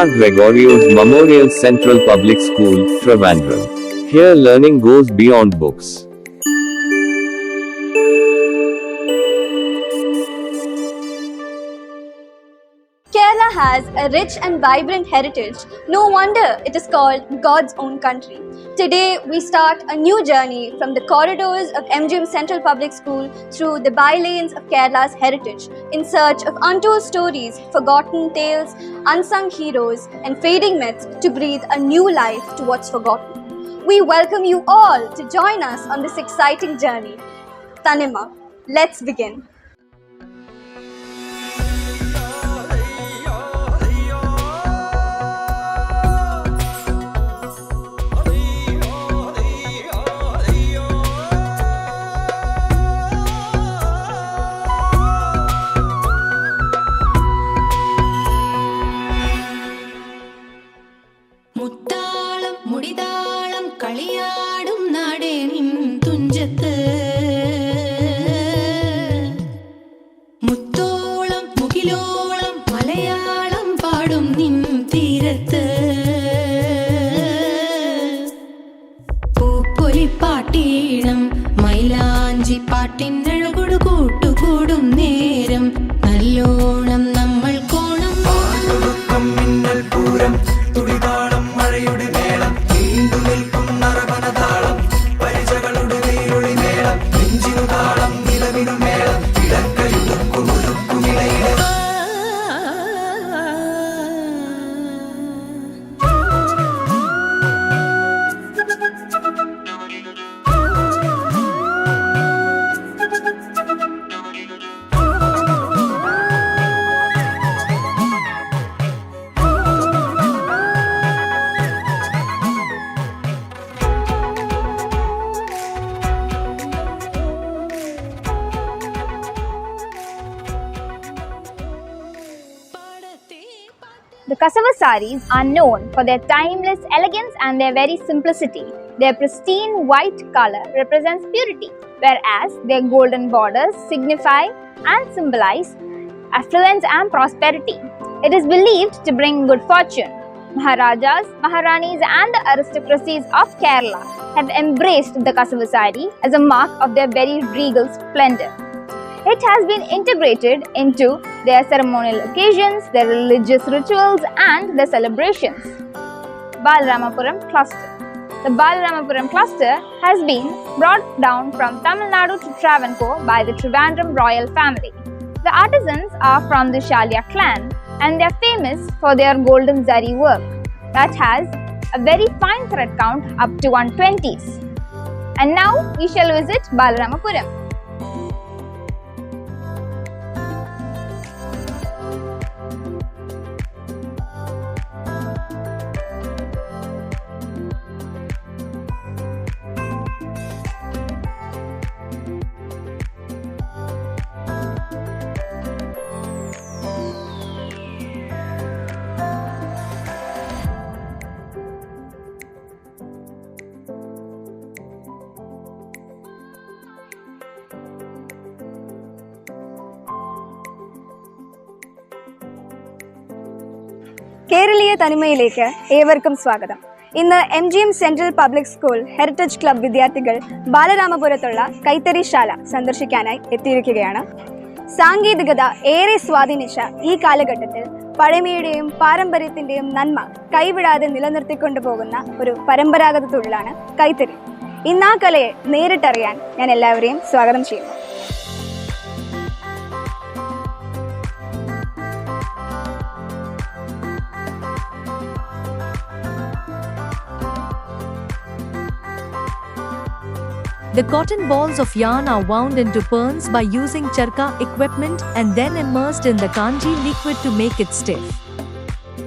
St. Gregorio's Memorial Central Public School, Trivandrum. Here learning goes beyond books. Has a rich and vibrant heritage. No wonder it is called God's own country. Today, we start a new journey from the corridors of MGM Central Public School through the bylanes of Kerala's heritage in search of untold stories, forgotten tales, unsung heroes, and fading myths to breathe a new life to what's forgotten. We welcome you all to join us on this exciting journey. Tanima, let's begin. Thunchath മുത്തോളം മുകിലോളം പാടും നിൻ തീരത്ത്. പൂപ്പൊലിപ്പാട്ടീണം മൈലാഞ്ചി പാട്ടിനഴകൊടു The Kasava saris are known for their timeless elegance and their very simplicity. Their pristine white color represents purity, whereas their golden borders signify and symbolize affluence and prosperity. It is believed to bring good fortune. Maharajas, Maharanis, and the aristocracies of Kerala have embraced the Kasava sari as a mark of their very regal splendor. It has been integrated into their ceremonial occasions, their religious rituals, and their celebrations. Balaramapuram Cluster The Balaramapuram cluster has been brought down from Tamil Nadu to Travancore by the Trivandrum royal family. The artisans are from the Shalia clan and they are famous for their golden zari work that has a very fine thread count up to 120s. And now we shall visit Balaramapuram. കേരളീയ തനിമയിലേക്ക് ഏവർക്കും സ്വാഗതം. ഇന്ന് M G M central public school heritage club വിദ്യാർത്ഥികൾ ബാലരാമപുരത്തുള്ള കൈത്തറിശാല സന്ദർശിക്കാനായി എത്തിയിരിക്കുകയാണ്. സാങ്കേതികത ഏറെ സ്വാധീനിച്ച ഈ കാലഘട്ടത്തിൽ പഴമയുടെയും പാരമ്പര്യത്തിന്റെയും നന്മ കൈവിടാതെ നിലനിർത്തിക്കൊണ്ടു പോകുന്ന ഒരു പരമ്പരാഗത തൊഴിലാണ് കൈത്തറി. ഇന്ന് ആ കലയെ നേരിട്ടറിയാൻ ഞാൻ എല്ലാവരെയും സ്വാഗതം ചെയ്യുന്നു. The cotton balls of yarn are wound into perns by using charka equipment and then immersed in the kanji liquid to make it stiff.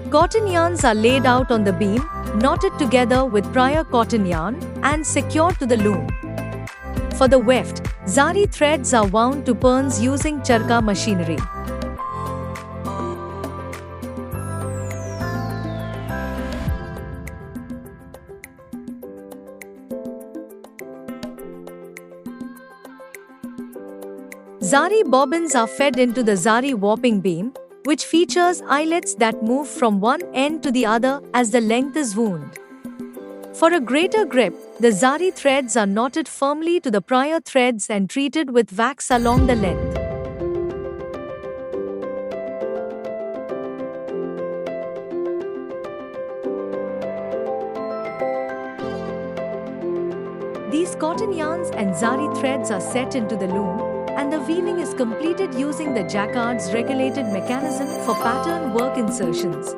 Cotton yarns are laid out on the beam, knotted together with prior cotton yarn, and secured to the loom. For the weft, zari threads are wound to perns using charka machinery. Zari bobbins are fed into the zari warping beam, which features eyelets that move from one end to the other as the length is wound. For a greater grip, the zari threads are knotted firmly to the prior threads and treated with wax along the length. These cotton yarns and zari threads are set into the loom, weaving is completed using the jacquard's regulated mechanism for pattern work insertions.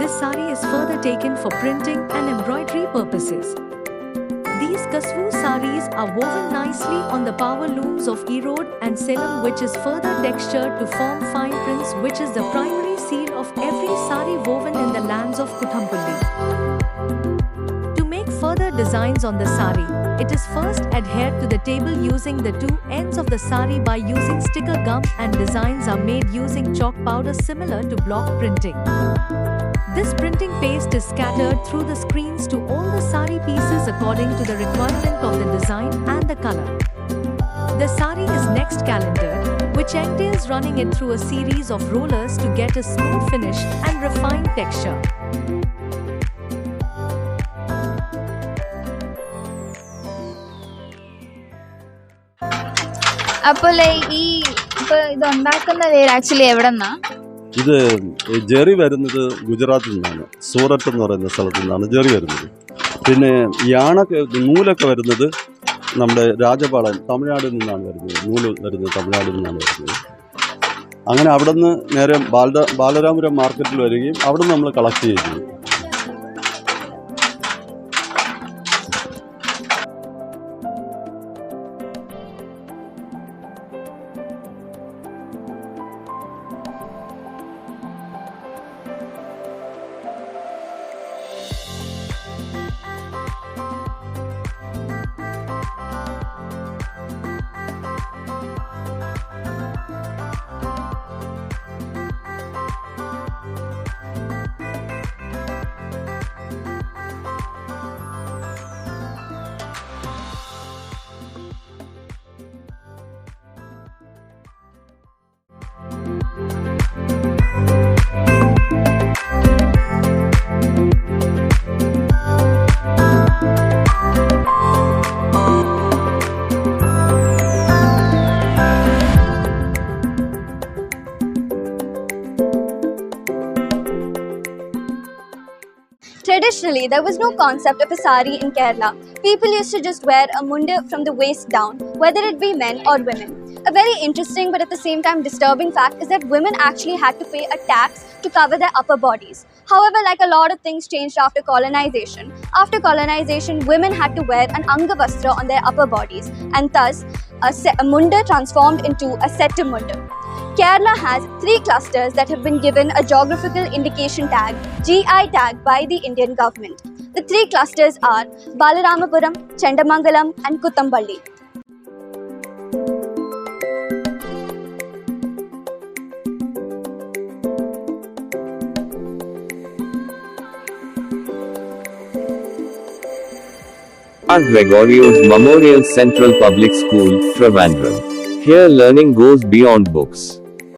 This sari is further taken for printing and embroidery purposes. These kasvu saris are woven nicely on the power looms of Erode and Salem which is further textured to form fine prints which is the primary seal of every sari woven designs on the sari, it is first adhered to the table using the two ends of the sari by using sticker gum and designs are made using chalk powder similar to block printing. This printing paste is scattered through the screens to all the sari pieces according to the requirement of the design and the color. The sari is next calendared, which entails running it through a series of rollers to get a smooth finish and refined texture. അപ്പോൾ ഈ ഇപ്പൊ ഇത് ഉണ്ടാക്കുന്ന പേര് actually എവിടെന്നാ? ഇത് Jerry വരുന്നത് ഗുജറാത്തിൽ നിന്നാണ്. സൂറത്ത് എന്ന് പറയുന്ന സ്ഥലത്തു നിന്നാണ് ജെറി വരുന്നത്. പിന്നെ യാണൊക്കെ നൂലൊക്കെ വരുന്നത് നമ്മുടെ രാജപാളൻ തമിഴ്നാടിൽ നിന്നാണ് വരുന്നത്. നൂൽ വരുന്നത് തമിഴ്നാടിൽ നിന്നാണ് വരുന്നത്. അങ്ങനെ അവിടെ നിന്ന് നേരെ ബാല ബാലരാമപുരം മാർക്കറ്റിൽ വരികയും അവിടെ നമ്മൾ കളക്ട് ചെയ്യുകയും Initially, there was no concept of a sari in Kerala. People used to just wear a munda from the waist down, whether it be men or women. A very interesting but at the same time disturbing fact is that women actually had to pay a tax to cover their upper bodies. However, like a lot of things changed after colonization, after colonization, women had to wear an angavastra on their upper bodies, and thus a, se- a munda transformed into a setamunda. Kerala has three clusters that have been given a geographical indication tag, GI tag, by the Indian government. The three clusters are Balaramapuram, Chandamangalam, and Kutamballi. R. Gregorios Memorial Central Public School, Trivandrum. Here learning goes beyond books.